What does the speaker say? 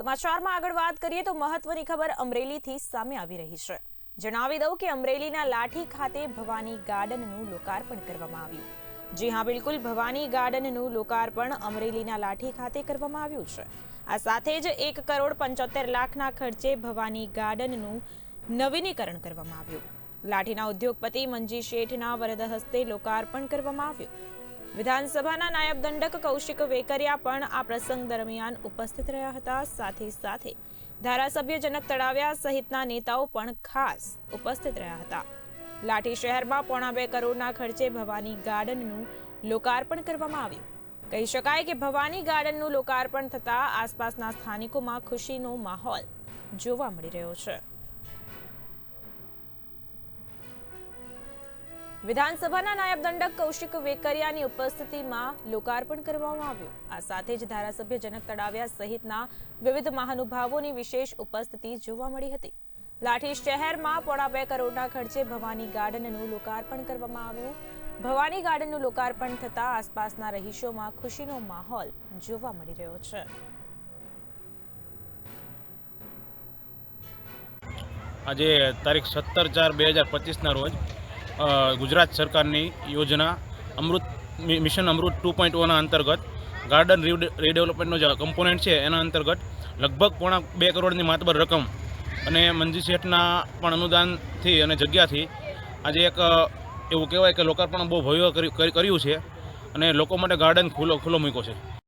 સમાચારમાં આગળ વાત કરીએ તો મહત્વની ખબર અમરેલીથી સામે આવી રહી છે. જણાવી દઉં કે અમરેલીના લાઠી ખાતે ભવાની ગાર્ડનનું લોકાર્પણ કરવામાં આવ્યું. જી હા, બિલકુલ, ભવાની ગાર્ડનનું લોકાર્પણ અમરેલીના લાઠી ખાતે કરવામાં આવ્યું છે. આ સાથે જ એક કરોડ પંચોતેર લાખના ખર્ચે ભવાની ગાર્ડનનું નવીનીકરણ કરવામાં આવ્યું. લાઠીના ઉદ્યોગપતિ મંજી શેઠના વરદ હસ્તે લોકાર્પણ કરવામાં આવ્યું. વિધાનસભાના નાયબ દંડક કૌશિક વેકરિયા પણ આ પ્રસંગ દરમિયાન ઉપસ્થિત રહ્યા હતા સાથે સાથે ધારાસભ્ય જનક તળાવ્યા સહિતના નેતાઓ પણ ખાસ ઉપસ્થિત રહ્યા હતા. લાઠી શહેરમાં પોણા બે કરોડના ખર્ચે ભવાની ગાર્ડનનું લોકાર્પણ કરવામાં આવ્યું. કહી શકાય કે ભવાની ગાર્ડનનું લોકાર્પણ થતાં આસપાસના સ્થાનિકોમાં ખુશીનો માહોલ જોવા મળી રહ્યો છે. વિધાનસભાના નાયબ દંડક કૌશિક વેકરિયાની ઉપસ્થિતિમાં લોકાર્પણ કરવામાં આવ્યું. આ સાથે જ ધારાસભ્ય જનક તળાવિયા સહિતના વિવિધ મહાનુભાવોની વિશેષ ઉપસ્થિતિ જોવા મળી હતી. લાઠી શહેરમાં પોણા બે કરોડના ખર્ચે ભવાની ગાર્ડનનું લોકાર્પણ કરવામાં આવ્યું. ભવાની ગાર્ડનનું લોકાર્પણ થતાં આસપાસના રહીશોમાં ખુશીનો માહોલ જોવા મળી રહ્યો છે. આજે તારીખ સત્તર ચાર બે હજાર પચીસના રોજ ગુજરાત સરકારની યોજના Amrut mission Amrut two point ઓના અંતર્ગત ગાર્ડન રીડ- રીડેવલપમેન્ટનો જે કમ્પોનન્ટ છે એના અંતર્ગત લગભગ પોણા બે કરોડની માતબર રકમ અને મંજી શેઠના પણ અનુદાનથી અને જગ્યાથી આજે એક એવું કહેવાય કે લોકાર્પણ બહુ ભવ્ય કર્યું છે અને લોકો માટે ગાર્ડન ખુલ્લો ખુલ્લો મૂક્યો છે.